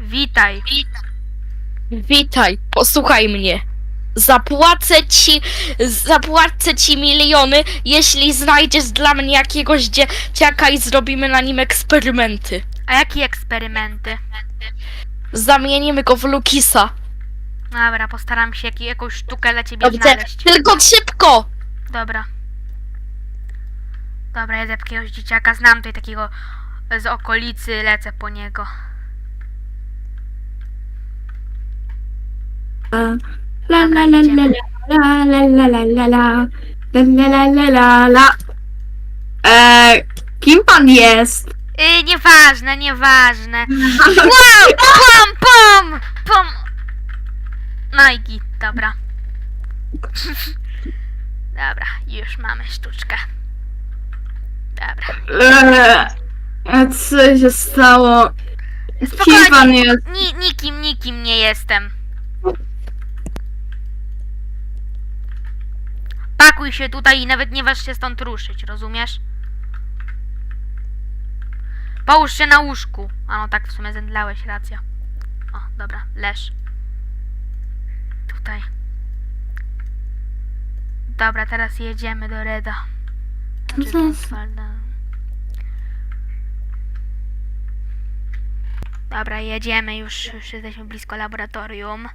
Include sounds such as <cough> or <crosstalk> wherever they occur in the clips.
Witaj. Witaj, posłuchaj mnie. Zapłacę ci, zapłacę ci miliony, jeśli znajdziesz dla mnie jakiegoś dzieciaka i zrobimy na nim eksperymenty. A jakie eksperymenty? Zamienimy go w Lukisa. Dobra, postaram się jak, jakąś sztukę dla ciebie Dobrze, znaleźć. tylko szybko! Dobra. Dobra, jedę jakiegoś dzieciaka. Znam tutaj takiego z okolicy, lecę po niego. La la la la la la la la la la la la la la la Eee, kim pan jest? Yy, nieważne, nieważne. Wow! Pom, pom! Pom! No i git, dobra. Dobra, już mamy sztuczkę. Dobra. Eee, a co się stało? Kim pan Spokojnie, jest? ni, nikim, nikim nie jestem. Pakuj się tutaj i nawet nie waż się stąd ruszyć, rozumiesz? Połóż się na łóżku. A no tak, w sumie zemdlałeś, racja. O, dobra, leż. Tutaj. Dobra, teraz jedziemy do Reda. Znaczy do Oswalda. Dobra, jedziemy już, już jesteśmy blisko laboratorium.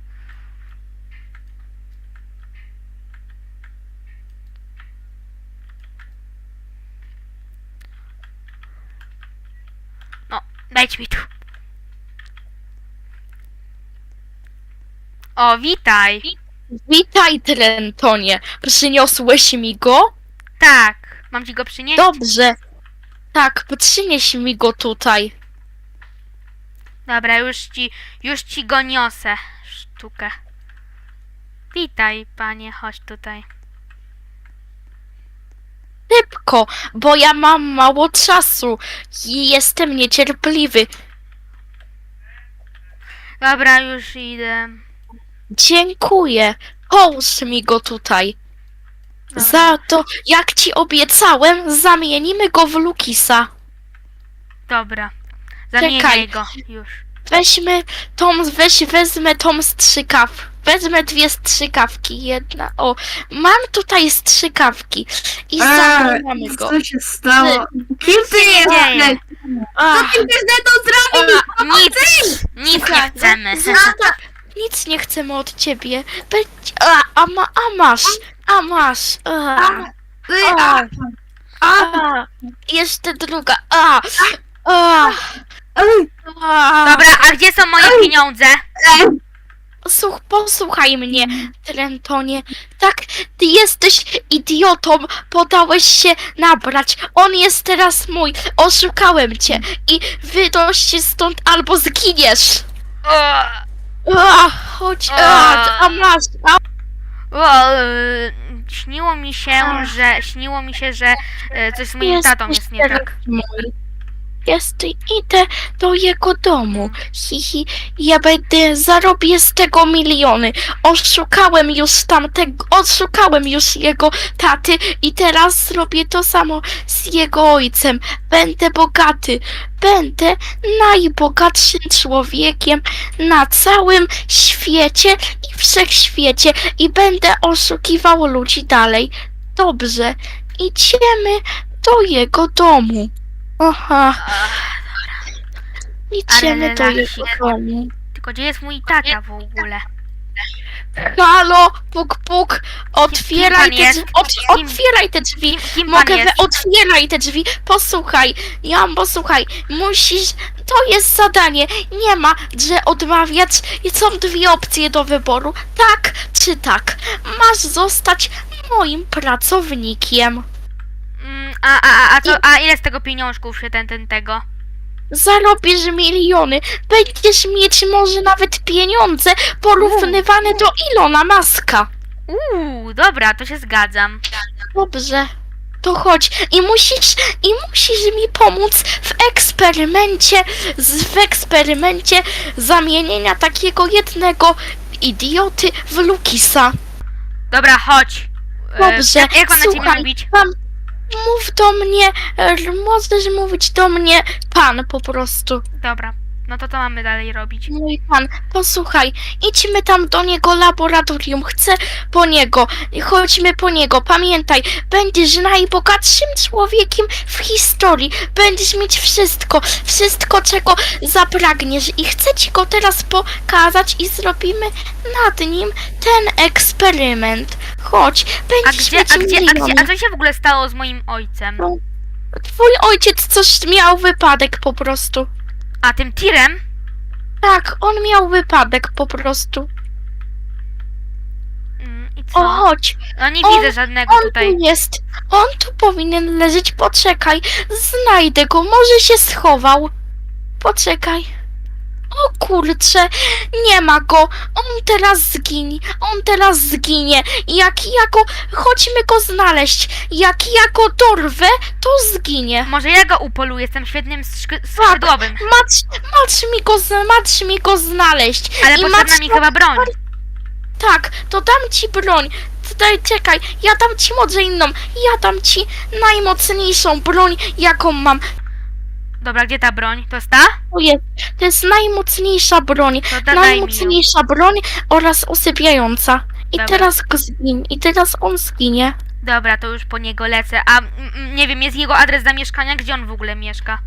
No, dajcie mi tu. O, witaj. Witaj, Trentonie. Przyniosłeś mi go? Tak, mam ci go przynieść? Dobrze. Tak, przynieś mi go tutaj. Dobra, już ci, już ci go niosę. Sztukę. Witaj, panie, chodź tutaj. Szybko, bo ja mam mało czasu i jestem niecierpliwy. Dobra, już idę. Dziękuję. Połóż mi go tutaj. Dobra. Za to, jak ci obiecałem, zamienimy go w Lukisa. Dobra. Zamieniaj Czekaj. go już. Weźmy tą, weź, wezmę tą strzykaw. Wezmę dwie strzykawki. Jedna, o, mam tutaj strzykawki. I zamieniamy go. co się stało? Kim ty jesteś? A, Co ty chcesz ze mną zrobić? Nic, nic nie chcemy. Nic nie chcemy od ciebie. Będzie, a, a, ma, a masz, a masz. A, a, a, a, jeszcze druga. A, a, ej. Dobra, a gdzie są moje pieniądze? ej. Słuch, posłuchaj mnie, Trentonie. Tak, ty jesteś idiotą, podałeś się nabrać. On jest teraz mój. Oszukałem cię i wydoś się stąd albo zginiesz. A, chodź, a, a masz, a O, y, śniło mi się, że śniło mi się, że y, coś z moim tatą jest nie tak. mój. Jest, idę do jego domu. Hi, hi. Ja będę, zarobię z tego miliony. Oszukałem już tamtego, oszukałem już jego taty i teraz zrobię to samo z jego ojcem. Będę bogaty. Będę najbogatszym człowiekiem na całym świecie i wszechświecie i będę oszukiwał ludzi dalej. Dobrze, idziemy do jego domu. Aha, do relaksik. jego domu. Tylko gdzie jest mój tata w ogóle? Halo, puk puk, otwieraj pan te jest? drzwi, Kim- otwieraj te drzwi. Kim, kim pan Mogę, we, jest? otwieraj te drzwi, posłuchaj, ja posłuchaj, musisz, to jest zadanie, nie ma, że odmawiać, są dwie opcje do wyboru, tak czy tak, masz zostać moim pracownikiem. A, a, a, a, co, a ile z tego pieniążków się ten, ten, tego? Zarobisz miliony, będziesz mieć może nawet pieniądze porównywane do Ilona Maska. Uuu, dobra, to się zgadzam. Dobrze, to chodź i musisz, i musisz mi pomóc w eksperymencie, z, w eksperymencie zamienienia takiego jednego idioty w Lukisa. Dobra, chodź. E, Dobrze, jak, jak mam na ciebie słuchaj, mówić? Pan, mów do mnie, r- możesz mówić do mnie pan po prostu. Dobra. No to co mamy dalej robić? Mój pan, posłuchaj, idźmy tam do niego laboratorium, chcę po niego, chodźmy po niego, pamiętaj, będziesz najbogatszym człowiekiem w historii, będziesz mieć wszystko, wszystko czego zapragniesz i chcę ci go teraz pokazać i zrobimy nad nim ten eksperyment. Chodź, A będziesz gdzie, a gdzie, a gdzie, a co się w ogóle stało z moim ojcem? No. Twój ojciec coś miał wypadek po prostu. A tym tirem? Tak, on miał wypadek po prostu. Mm, I O, co? chodź, No nie on- widzę żadnego on tutaj. tu jest. On tu powinien leżeć. Poczekaj, znajdę go. Może się schował. Poczekaj. O kurcze, nie ma go. On teraz zginie. On teraz zginie. Jak ja go, chodźmy go znaleźć. Jak ja go dorwę, to zginie. Może ja go upoluję, jestem świetnym skrzy- skrzydłowym. Macz, macz mi go, z- macz mi go znaleźć. Ale I potrzebna macz mi go- chyba broń. Tak, to dam ci broń. Daj, czekaj, ja dam ci może inną. Ja dam ci najmocniejszą broń, jaką mam. Dobra, gdzie ta broń? To jest ta? To jest, to jest najmocniejsza broń. To da, daj mi ją. najmocniejsza broń oraz usypiająca. I Dobra. teraz go. I teraz on zginie. Dobra, to już po niego lecę. A mm, mm, nie wiem, jest jego adres zamieszkania? Gdzie on w ogóle mieszka?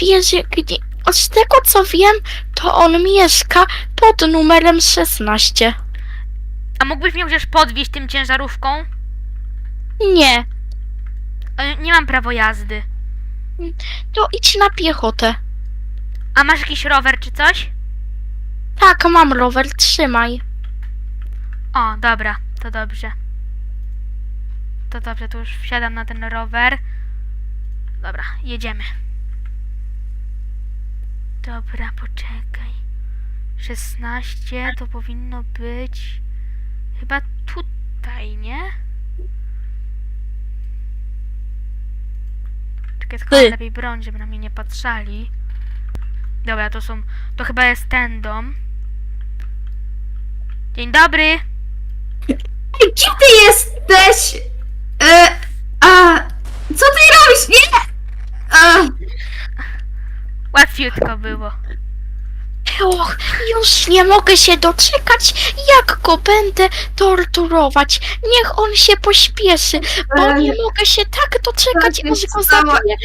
Wiesz, gdzie... Z tego co wiem, to on mieszka pod numerem 16. A mógłbyś mnie chociaż podwieźć tym ciężarówką? Nie, E, Nie mam prawo jazdy. To idź na piechotę. A masz jakiś rower czy coś? Tak, mam rower, trzymaj. O, dobra, to dobrze. To dobrze, to już wsiadam na ten rower. Dobra, jedziemy. Dobra, poczekaj. 16 to powinno być chyba tutaj, nie? Czekaj, schowam Ty. lepiej broń, żeby na mnie nie patrzali. Dobra, to są... To chyba jest ten dom. Dzień dobry! Ej, kim ty jesteś? E, a, co ty robisz? Nie! A, Łatwiutko było. Och, już nie mogę się doczekać, jak go będę torturować. Niech on się pośpieszy, bo nie mogę się tak doczekać, tak aż go samo. zabiję.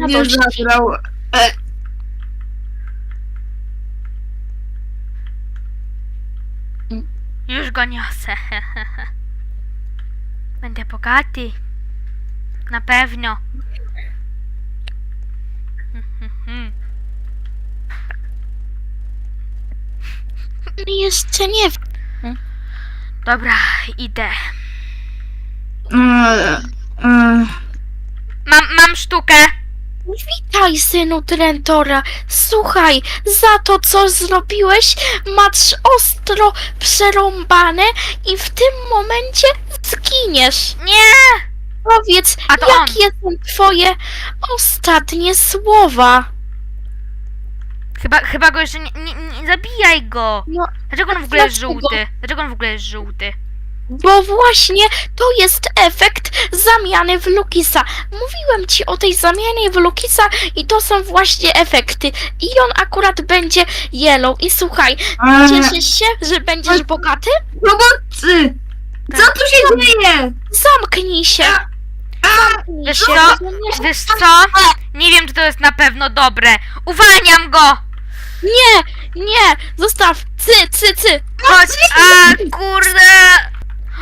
radości. zabrał. E, Już go niosę. <laughs> Będę bogaty. Na pewno. Jeszcze nie Dobra, idę. e, e, Mam, mam sztukę. Witaj, synu Trentora. Słuchaj, za to, co zrobiłeś, masz ostro przerąbane i w tym momencie zginiesz. Nie! Powiedz, jakie są twoje ostatnie słowa? Chyba, chyba go jeszcze nie, nie, nie zabijaj go. No, Dlaczego on a w ogóle jest dlaczego? żółty? Dlaczego on w ogóle jest żółty? Bo właśnie to jest efekt zamiany w Lukisa. Mówiłem ci o tej zamianie w Lukisa i to są właśnie efekty. I on akurat będzie yellow. I słuchaj, e, cieszysz się, że będziesz bogaty? Robocy! Co tu się dzieje? Zamknij się! A, Zamknij Wiesz się! co? rozumiesz? Wiesz co? Nie wiem, czy to jest na pewno dobre. Uwalniam go! Nie! Nie! Zostaw! Cy, cy, cy! Chodź! A, kurde!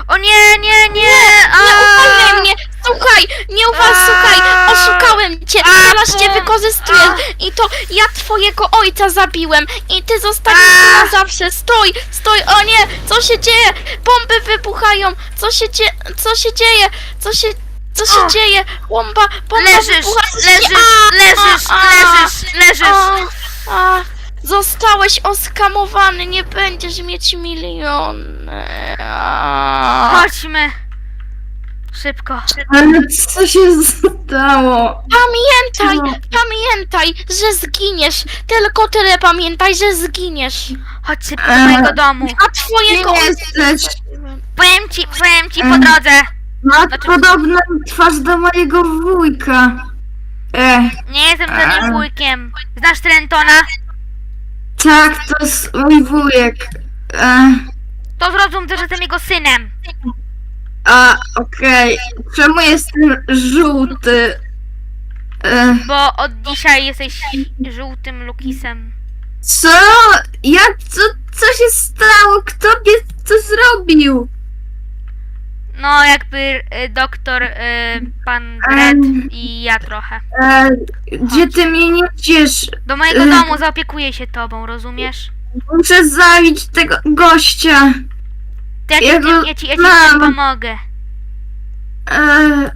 O nie, nie, nie! Nie uwalniaj mnie! Słuchaj! Nie uwal, A! słuchaj! Oszukałem cię! A, Teraz cię wykorzystuję! I to ja twojego ojca zabiłem! I ty zostaniesz A! na zawsze! Stój! Stój! O nie! Co się dzieje? Bomby wybuchają! Co się dzieje? Co się dzieje? Co się... Co się O! dzieje? Bomba! Bomba Leżysz, wybucha! Co się leżysz? A! leżysz, a, leżysz, leżysz! A, a, zostałeś oskamowany, nie będziesz mieć miliony. A. Chodźmy. Szybko. ale co się stało? Pamiętaj, pamiętaj, że zginiesz. Tylko tyle pamiętaj, że zginiesz. Chodź szybko do mojego domu. A twojego Kim ojca jesteś? Powiem ci, powiem ci po Eee. drodze. Ma Znaczy- podobną twarz do mojego wujka. E, Nie jestem żadnym wujkiem. Znasz Trentona? Tak, to jest mój wujek. E, To zrozum, że jestem jego synem. a, okej. Czemu jestem żółty? E, Bo od dzisiaj jesteś żółtym Lukisem. co? Jak, co, co się stało? Kto mnie co zrobił? No, jakby y, doktor, y, pan Dredd Em. i ja trochę. E, gdzie ty mnie niedziesz? Do mojego Ech. domu zaopiekuję się tobą, rozumiesz? Muszę zabić tego gościa. To ja ci, Ja ja, go ja ci, ja ci znam. pomogę. E,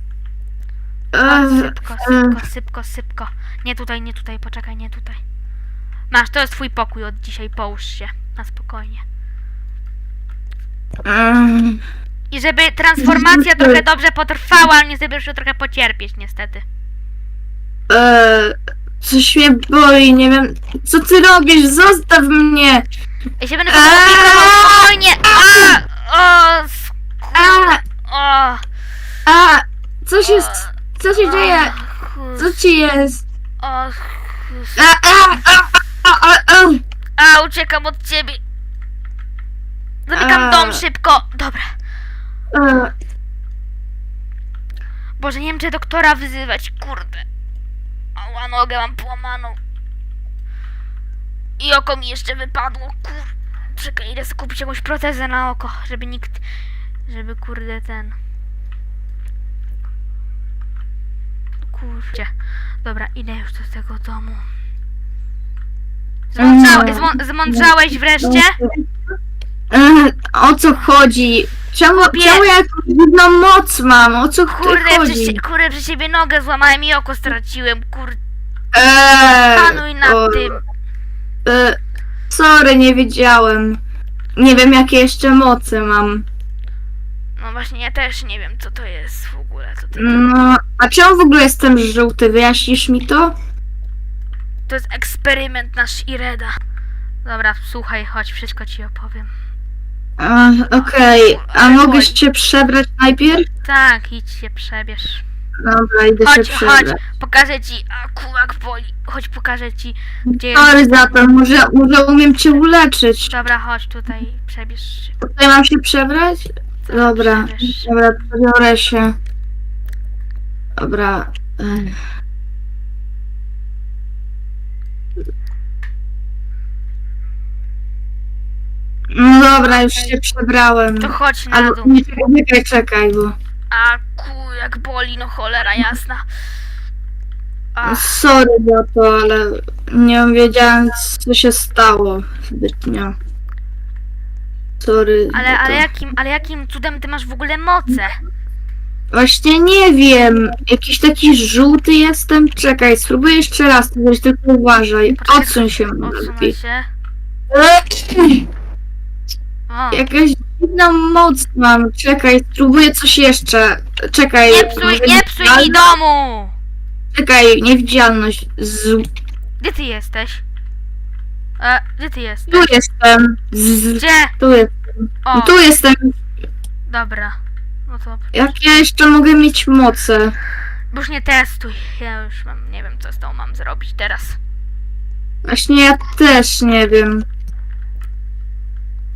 O, e, sypko, sypko, sypko, sypko. Nie tutaj, nie tutaj, poczekaj, nie tutaj. Masz, to jest twój pokój od dzisiaj, połóż się. Na spokojnie. e, I żeby transformacja trochę dobrze potrwała, ale niestety już trochę pocierpieć, niestety. e, coś mnie boi, nie wiem. Co ty robisz? Zostaw mnie! Ja się będę Eee! opiekował spokojnie. A, o, A, o, a, co się, co się dzieje? Co ci jest? o, A, a, a, a, a, a. a, uciekam od ciebie. Zamykam Eee. dom szybko. Dobra. E, Boże, nie wiem, czy doktora wyzywać, kurde. Ała, nogę mam połamaną. I oko mi jeszcze wypadło, kur... Czekaj, idę skupić jakąś protezę na oko, żeby nikt... Żeby, kurde, ten... Kurczę. Dobra, idę już do tego domu. Zmądrzałeś, zmą- zmądrzałeś wreszcie? e, o co chodzi? Czemu, Chłopie. czemu ja jakąś dziwną moc mam? O co Kurde, chodzi? przy, kurde, przy siebie nogę złamałem i oko straciłem, kurde. Eee, Panuj nad o, tym. E, sorry, nie wiedziałem. Nie wiem, jakie jeszcze moce mam. No właśnie, ja też nie wiem, co to jest w ogóle. Co ty... No, a czemu w ogóle jestem żółty? Wyjaśnisz mi to? To jest eksperyment nasz Ireda. Dobra, słuchaj, chodź, wszystko ci opowiem. E, Okej, a mogę się przebrać najpierw? Tak, idź się przebierz. Dobra, idę Chodź, się chodź, przebrać. pokażę ci, a kulak boli. Chodź, pokażę ci, gdzie jest... Sorry za to, może, może umiem cię uleczyć. Dobra, chodź tutaj, przebierz się. Tutaj mam się przebrać? Tak, Dobra, przebierz się. dobra, przebiorę się. Dobra. ech. Dobra, już się przebrałem. To chodź na Albo dół. nie czekaj, czekaj, czekaj, bo... A kulak boli, no cholera jasna. A, Sorry za to, ale nie wiedziałem, co się stało zbytnio. Sorry. ale, za ale, to. jakim, ale jakim cudem ty masz w ogóle moce? Właśnie nie wiem. Jakiś taki żółty jestem. Czekaj, spróbuję jeszcze raz, to tylko uważaj. Poczekaj, Odsuń się Odsunę lepiej. się. Jakaś dziwną moc mam. Czekaj, spróbuję coś jeszcze. Czekaj. Nie psuj, może nie psuj mi niewidzialność? domu! Czekaj, niewidzialność. Z... Gdzie ty jesteś? E, gdzie ty jesteś? Tu jestem. Z... Gdzie? Tu jestem. O, Tu jestem. dobra. No to Jak ja jeszcze mogę mieć moce? już nie testuj. Ja już mam, nie wiem co z tą mam zrobić teraz. Właśnie ja też nie wiem.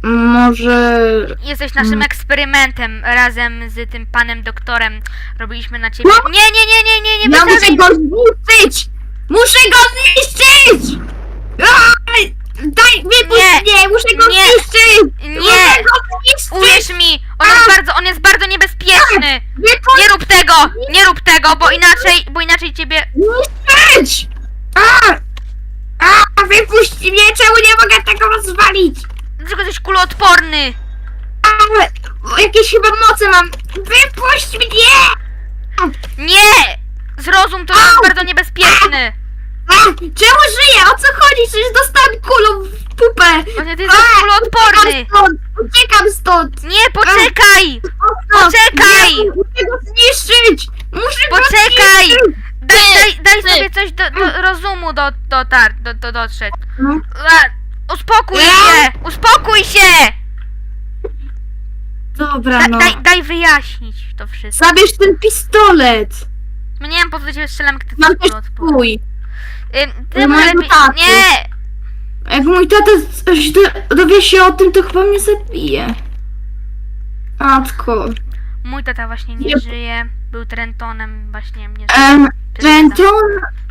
Może. Jesteś naszym Mm. eksperymentem razem z tym panem doktorem. Robiliśmy na ciebie. No. Nie, nie, nie, nie, nie, nie Ja muszę go zniszczyć! Muszę go zniszczyć! Aj! Daj, wypuść Nie! mnie! Muszę go Nie! zniszczyć! Nie! Muszę go zniszczyć! Uwierz mi! On jest bardzo, on jest bardzo niebezpieczny! Wypuść Nie rób tego! Nie rób tego, bo inaczej, bo inaczej ciebie... zniszczyć! A! A! Wypuść mnie! Czemu nie mogę tego rozwalić? Dlaczego jesteś kuloodporny? A! Jakieś chyba moce mam! Wypuść mnie! Nie! Zrozum, to jest bardzo niebezpieczny! Czemu żyję? O co chodzi? Przecież dostałem kulą w pupę! Właśnie ty jesteś kuloodporny! Uciekam stąd! Uciekam stąd! Nie, poczekaj! Poczekaj! nie, Muszę go zniszczyć! Muszę Poczekaj! go zniszczyć! Daj, daj, daj sobie coś do, do rozumu do, dotar, do, do, dotrzeć. No. A, Uspokój się! Uspokój się! Dobra, Da, no. daj, daj wyjaśnić to wszystko. Zabierz ten pistolet! No nie wiem po co do ciebie strzelam, gdy ty Mam też twój. Ym, Ty No lepiej... taty. Nie! Jak mój tata coś do, dowie się o tym, to chyba mnie zabije. Matko. Mój tata właśnie nie Nie- żyje. Był Trentonem, właśnie mnie Em. Trenton,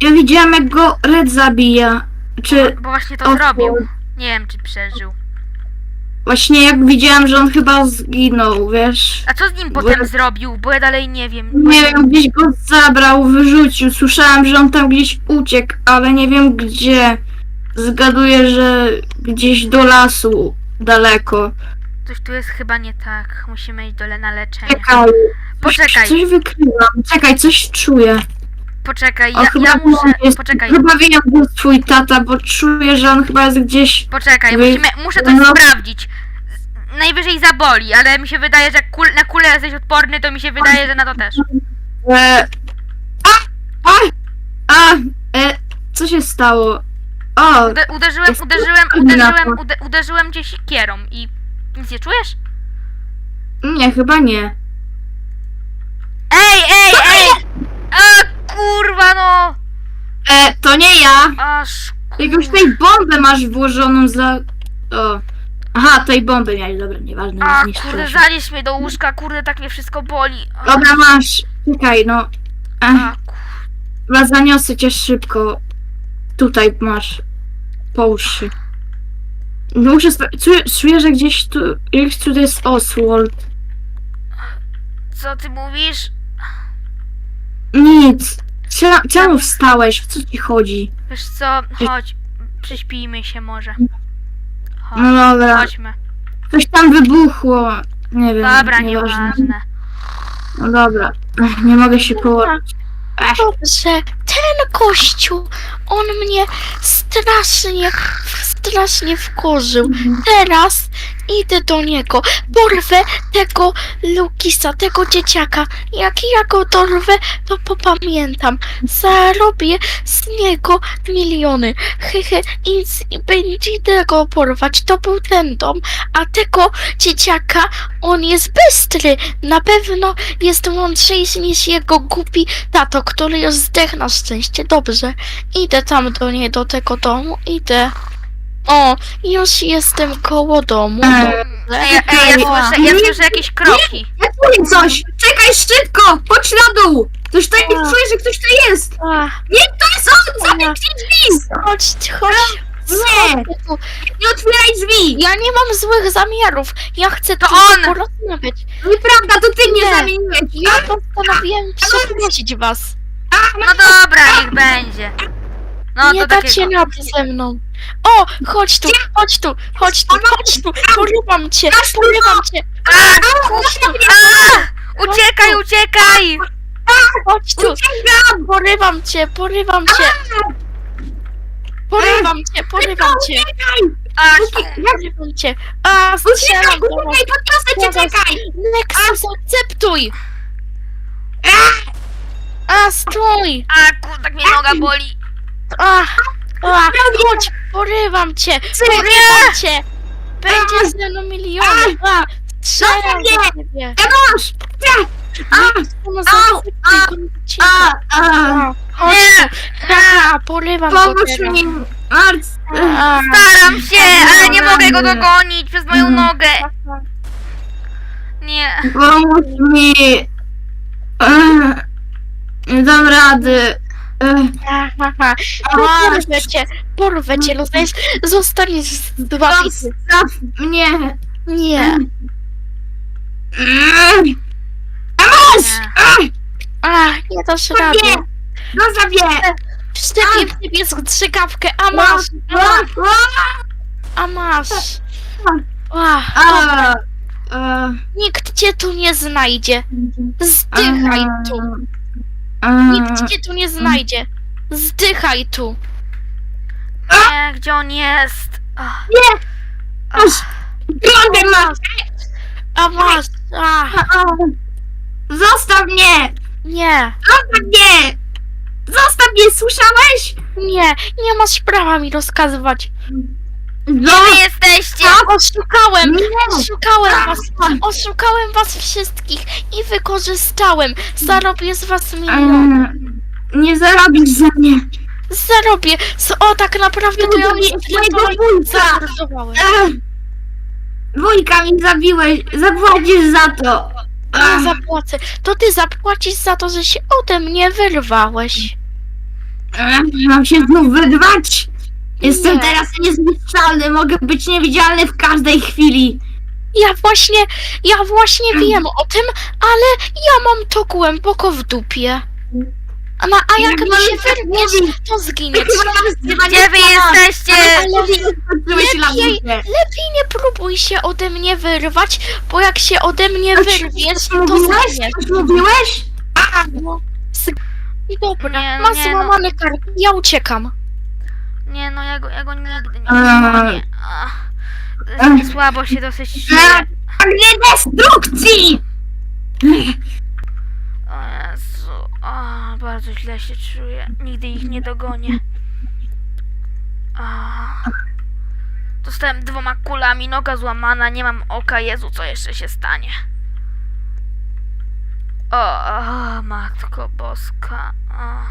ja widziałem jak go Red zabija. Czy Bo właśnie to o, zrobił. Nie wiem, czy przeżył. właśnie jak widziałem, że on chyba zginął, wiesz? A co z nim Bo- potem zrobił? Bo ja dalej nie wiem. Nie wiem, gdzieś go zabrał, wyrzucił. Słyszałem, że on tam gdzieś uciekł, ale nie wiem gdzie. Zgaduję, że gdzieś do lasu daleko. Coś tu jest chyba nie tak. Musimy iść dole na leczenie. Czekaj. Poczekaj. Coś wykrywam. Czekaj, coś czuję. Poczekaj, ja, chyba ja muszę... jest, Poczekaj, Chyba wiem, gdzie jest twój tata, bo czuję, że on chyba jest gdzieś. poczekaj, Wy- musimy, muszę coś no. sprawdzić. Najwyżej zaboli, ale mi się wydaje, że jak kul, na kulę jesteś odporny, to mi się wydaje, że na to też. E... A! A! A! E... Co się stało? O! Ude, uderzyłem, Jest uderzyłem, uderzyłem, to. ude, uderzyłem cię sikierą i... Nic nie czujesz? Nie, chyba nie. Ej, ej, ej! A kurwa no! E, to nie ja. Aż Jakąś tej bombę masz włożoną za... O. Aha, tej bomby miałeś, dobra, nieważne, A nie kurde, strzelam. zanieś mnie do łóżka, kurde, tak mnie wszystko boli. A, Dobra, masz. Czekaj, no. a, Ech, ku- chyba zaniosę cię szybko. Tutaj masz. Połóż się. No Muszę czuję, czuję, że gdzieś tu, gdzieś tu jest Oswald. co ty mówisz? Nic. Czemu- Czemu wstałeś? W co ci chodzi? Wiesz co, chodź, prześpijmy się może. Chodź, No dobra. chodźmy. Coś tam wybuchło. Nie wiem. Dobra, nieważne. nieważne. No dobra. Ech, Nie mogę się położyć. Ech, Dobrze, ten gościu, on mnie strasznie, strasznie wkurzył. Teraz idę do niego, porwę tego Lukisa, tego dzieciaka. Jak ja go dorwę, to popamiętam. Zarobię z niego miliony. Hehe, i, z- i będzie go porwać. To był ten dom. A tego dzieciaka, on jest bystry. Na pewno jest mądrzejszy niż jego głupi tato, który już zdech na szczęście. Dobrze, idę tam do niej, do tego domu, idę. O, już jestem koło domu. Ej, Dobrze. Ej, ej, ja Ej, słyszę, ja słyszę jakieś kroki. Ja czuję coś! Czekaj szybko! Chodź na dół! Coś tutaj A. czuję, że ktoś tu jest! Ach, Nie, to jest on! Zamknij drzwi! chodź, chodź. Nie! tu. Nie otwieraj drzwi! Ja nie mam złych zamiarów. Ja chcę To tylko on! porozmawiać. Nieprawda, to ty mnie Nie. zamieniłeś! Ja postanowiłem przeprosić was. No dobra, niech będzie. No nie to dacie takiego. rady ze mną. O, chodź tu, chodź tu, chodź tu, chodź tu, porywam cię, porywam cię, A, chodź tu, a, uciekaj, uciekaj! chodź tu, Uciekam! porywam cię, porywam cię, porywam cię, porywam cię! A, porywam cię. A, Uciekaj, strzelam do was. uciekaj, podniosę cię, czekaj! Nexus, akceptuj! A, stój! a kurde, tak mnie noga boli. A, a, chodź, porywam cię, porywam cię! Będziesz ze mną miliony! A, strzelam do ciebie! Janusz! Nie! A, No, Au, zaakceptuj, a, kończycie. a, a, A, Chodź Nie. A, porywam go pomóż teraz. mi! Marc! A, Staram się, ale nie mogę go dogonić przez moją nogę. Nie. Pomóż mi! Ech, Nie dam rady. Aha, porwę cię, porwę cię, rozumiesz? Zostaniesz z dwa Zostaw mnie! Nie. Ech. Janusz! Nie. Ech, A, nie dasz rady. Nie! Zostaw mnie! Wstepię w ciebie strzykawkę, a masz, a masz, A, masz. a, A, a, a, nikt cię tu nie znajdzie. Zdychaj tu. A, Nikt cię tu nie znajdzie. Zdychaj tu. Nie, gdzie on jest? Ach. Nie! Aż masz! A masz. A, A, Zostaw mnie! nie, Zostaw mnie! Zostaw mnie, słyszałeś? nie, nie masz prawa mi rozkazywać. No, Wy jesteście! Oszukałem! nie! Oszukałem was! Oszukałem was wszystkich i wykorzystałem! Zarobię z was milion! Eee, Nie zarobisz za mnie. Zarobię! O, tak naprawdę to ja Mojego wujka! Eee, Wujka mi zabiłeś, zapłacisz za to. Eee, zapłacę. To ty zapłacisz za to, że się ode mnie wyrwałeś. eee, Mam się znów wyrwać. Jestem Nie. teraz niezniszczalny, mogę być niewidzialny w każdej chwili. Ja właśnie, ja właśnie wiem o tym, ale ja mam to głęboko w dupie. A, na, a jak Jak mi się tak wyrwiesz, mówić? to zginiesz. Gdzie wy jesteście? lepiej- Lepiej nie próbuj się ode mnie wyrwać, bo jak się ode mnie wyrwiesz, to Mówiłeś? zginiesz. Coś mówiłeś? A, No, dobra, Nie, no masz nie, no. kark, ja uciekam. Nie no, ja go, ja go nigdy nie Eee. uwolnię. Ach, Ech. Słabo się dosyć Eee. czuję. Ognie destrukcji! O Jezu, o, bardzo źle się czuję. Nigdy ich nie dogonię. O. Dostałem dwoma kulami, noga złamana, nie mam oka. Jezu, co jeszcze się stanie? O, o matko boska. O.